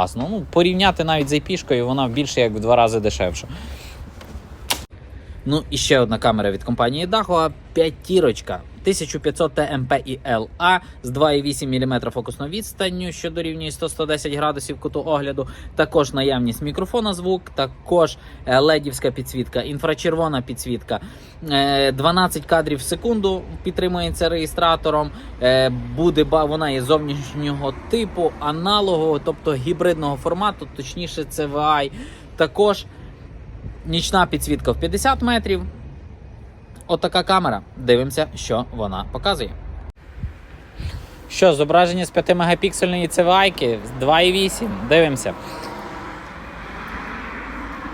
класно. Ну, порівняти навіть з IP-шкою, вона більше як в два рази дешевша. Ну і ще одна камера від компанії Dahua, п'ятірочка. 1500 ТМП і ЛА з 2,8 мм фокусною відстанню, що дорівнює 100-110 градусів куту огляду. Також наявність мікрофона звук, також е, ледівська підсвітка, інфрачервона підсвітка. Е, 12 кадрів в секунду підтримується реєстратором. Е, Буде вона є зовнішнього типу, аналогового, тобто гібридного формату, точніше, CVI. Також нічна підсвітка в 50 метрів. Отака камера. Дивимося, що вона показує. Що, зображення з 5 мегапіксельної цивайки 2,8. Дивимося.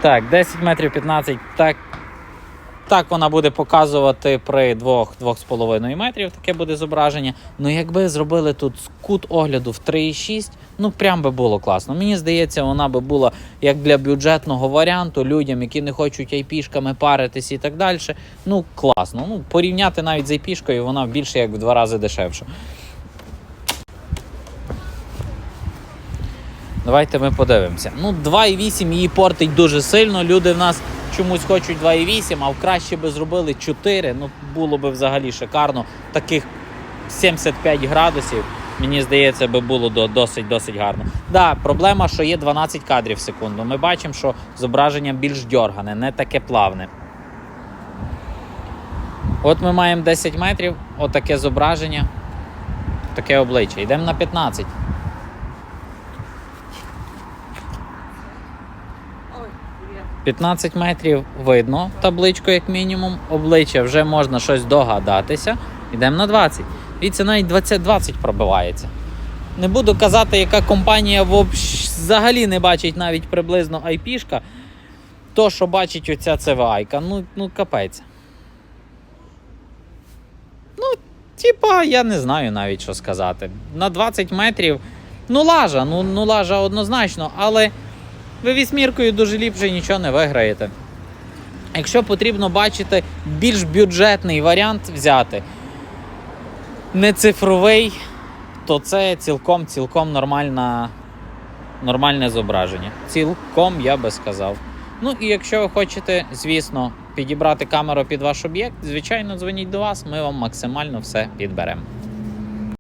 Так, 10 метрів 15. Так, так вона буде показувати при 2-2,5 метрів. Таке буде зображення. Ну, якби зробили тут кут огляду в 3,6, ну прям би було класно. Мені здається, вона би була як для бюджетного варіанту людям, які не хочуть айпішками паритись і так далі. Ну, класно. Ну, порівняти навіть з айпішкою, вона більше як в два рази дешевша. Давайте ми подивимося. Ну, 2,8 її портить дуже сильно. Люди в нас чомусь хочуть 2,8, а краще би зробили 4. Ну, було би взагалі шикарно. Таких 75 градусів. Мені здається, би було досить досить гарно. Да, проблема, що є 12 кадрів в секунду. Ми бачимо, що зображення більш дьоргане, не таке плавне. От ми маємо 10 метрів, отаке зображення, таке обличчя. Йдемо на 15. 15 метрів видно табличку, як мінімум. Обличчя вже можна щось догадатися. Йдемо на 20. Дивіться, навіть 20-20 пробивається. Не буду казати, яка компанія взагалі не бачить навіть приблизно IP-шка. То, що бачить оця CVI, ну, ну капець. Ну, типа, я не знаю навіть, що сказати. На 20 метрів, ну лажа, ну, ну лажа однозначно, але ви вісьміркою дуже ліпше нічого не виграєте. Якщо потрібно бачити більш бюджетний варіант взяти, не цифровий, то це цілком цілком нормальна, нормальне зображення. Цілком я би сказав. Ну і якщо ви хочете, звісно, підібрати камеру під ваш об'єкт, звичайно, дзвоніть до вас, ми вам максимально все підберемо.